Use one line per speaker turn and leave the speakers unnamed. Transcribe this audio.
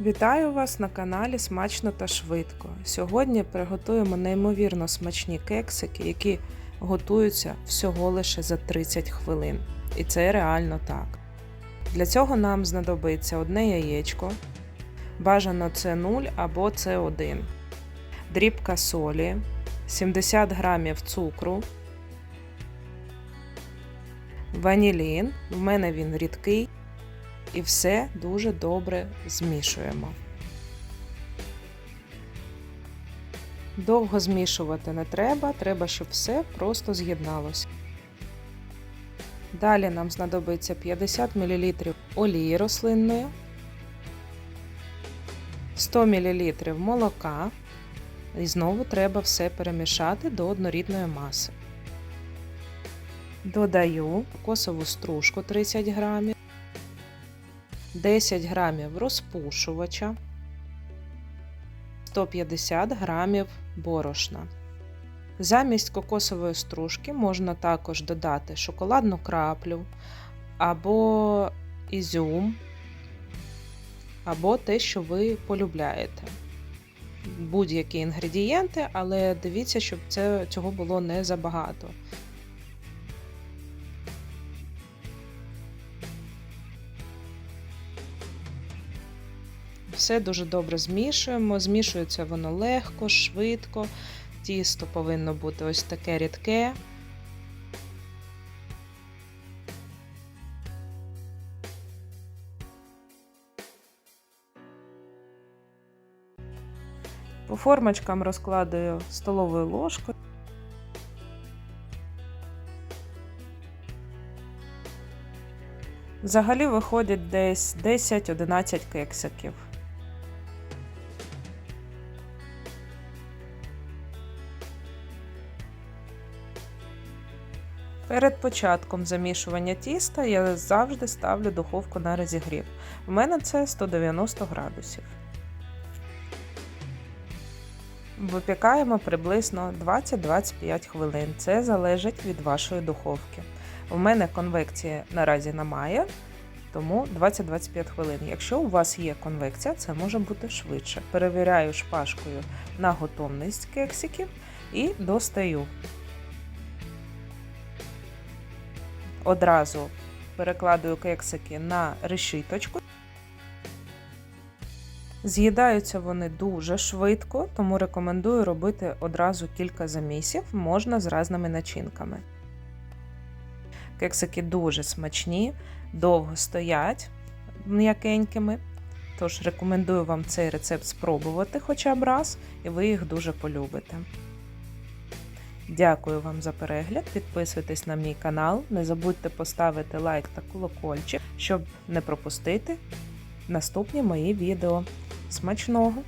Вітаю вас на каналі Смачно та швидко. Сьогодні приготуємо неймовірно смачні кексики, які готуються всього лише за 30 хвилин. І це реально так. Для цього нам знадобиться одне яєчко, бажано це 0 або це 1 дрібка солі, 70 грамів цукру, ванілін, в мене він рідкий. І все дуже добре змішуємо. Довго змішувати не треба, треба, щоб все просто з'єдналося. Далі нам знадобиться 50 мл олії рослинної, 100 мл молока. І знову треба все перемішати до однорідної маси. Додаю кокосову стружку 30 грамів. 10 грамів розпушувача, 150 грамів борошна. Замість кокосової стружки можна також додати шоколадну краплю, або ізюм, або те, що ви полюбляєте. Будь-які інгредієнти, але дивіться, щоб це, цього було не забагато. Все дуже добре змішуємо. Змішується воно легко, швидко. Тісто повинно бути ось таке рідке. По формочкам розкладаю столовою ложкою. Взагалі виходить десь 10-11 кексиків. Перед початком замішування тіста я завжди ставлю духовку на розігрів. У мене це 190 градусів. Випікаємо приблизно 20-25 хвилин. Це залежить від вашої духовки. У мене конвекції наразі немає, тому 20-25 хвилин. Якщо у вас є конвекція, це може бути швидше. Перевіряю шпажкою на готовність кексиків і достаю. Одразу перекладую кексики на решіточку. З'їдаються вони дуже швидко, тому рекомендую робити одразу кілька замісів, можна з різними начинками. Кексики дуже смачні, довго стоять м'якенькими. Тож рекомендую вам цей рецепт спробувати хоча б раз, і ви їх дуже полюбите. Дякую вам за перегляд. Підписуйтесь на мій канал. Не забудьте поставити лайк та колокольчик, щоб не пропустити наступні мої відео. Смачного!